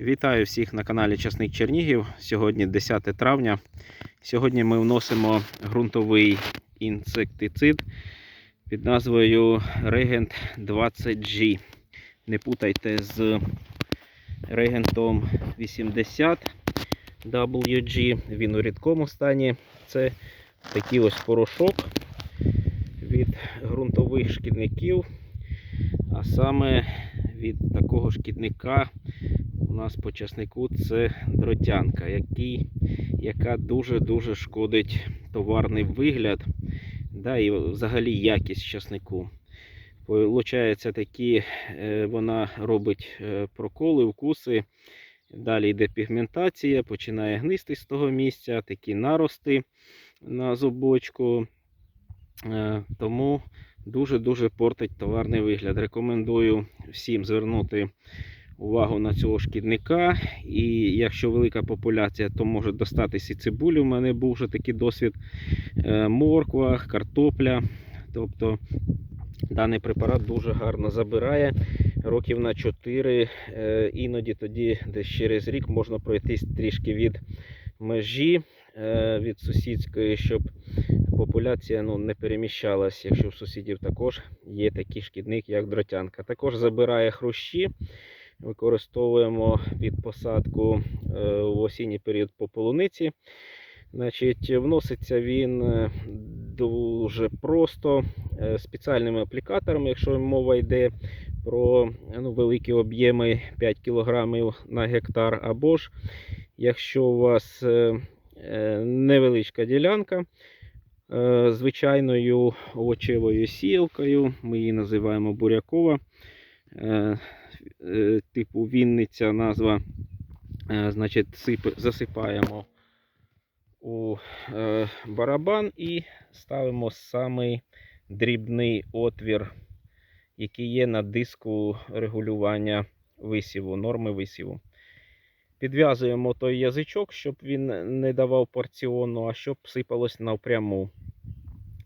Вітаю всіх на каналі Часник Чернігів. Сьогодні 10 травня. Сьогодні ми вносимо ґрунтовий інсектицид під назвою Regent 20G. Не путайте з регентом 80 WG. Він у рідкому стані. Це такий ось порошок від ґрунтових шкідників, а саме від такого шкідника у нас по часнику це дротянка, який, яка дуже-дуже шкодить товарний вигляд да, і взагалі якість часнику. Получається такі, е, вона робить е, проколи, укуси. Далі йде пігментація, починає гнисти з того місця, такі нарости на зубочку. Е, Тому дуже-дуже портить товарний вигляд. Рекомендую всім звернути увагу на цього шкідника. І якщо велика популяція, то може достатись і цибулі. У мене був вже такий досвід. Е, Морква, картопля. Тобто даний препарат дуже гарно забирає років на 4. Е, Іноді тоді десь через рік можна пройтись трішки від межі, е, від сусідської, щоб популяція ну, не переміщалась, якщо в сусідів також є такий шкідник, як дротянка. Також забирає хрущі. Використовуємо під посадку е, в осінній період по полуниці. Значить, Вноситься він е, дуже просто е, спеціальними аплікаторами, якщо мова йде про ну, великі об'єми 5 кг на гектар, або ж якщо у вас невеличка ділянка, звичайною овочевою сіялкою, ми її називаємо бурякова, типу Вінниця назва, е, значить, засипаємо у е, барабан і ставимо самий дрібний отвір, який є на диску регулювання висіву, норми висіву. Підв'язуємо той язичок, щоб він не давав порціонну, а щоб сипалось напряму.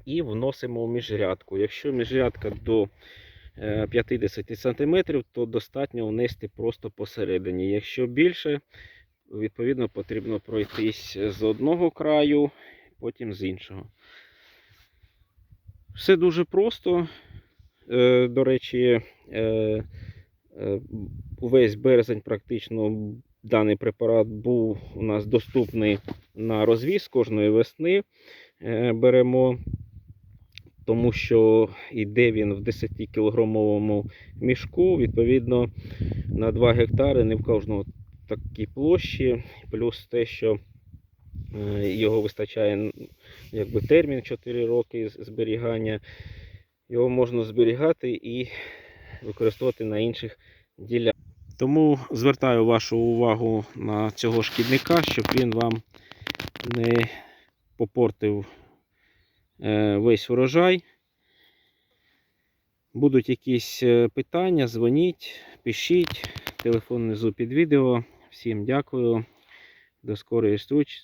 І вносимо в міжрядку. Якщо міжрядка до е, 50 см, то достатньо внести просто посередині. Якщо більше, відповідно потрібно пройтись з одного краю, потім з іншого. Все дуже просто. Е, До речі, е, е, увесь березень практично даний препарат був у нас доступний на розвіз кожної весни. Е, Беремо, тому що йде він в 10-кілограмовому мішку, відповідно, на 2 гектари, не в кожного такі площі, плюс те, що е, його вистачає якби термін 4 роки зберігання. Його можна зберігати і використовувати на інших ділянках. Тому звертаю вашу увагу на цього шкідника, щоб він вам не попортив весь урожай. Будуть якісь е, питання, дзвоніть, пишіть. Телефон внизу під відео. Всім дякую. До скорої зустрічі.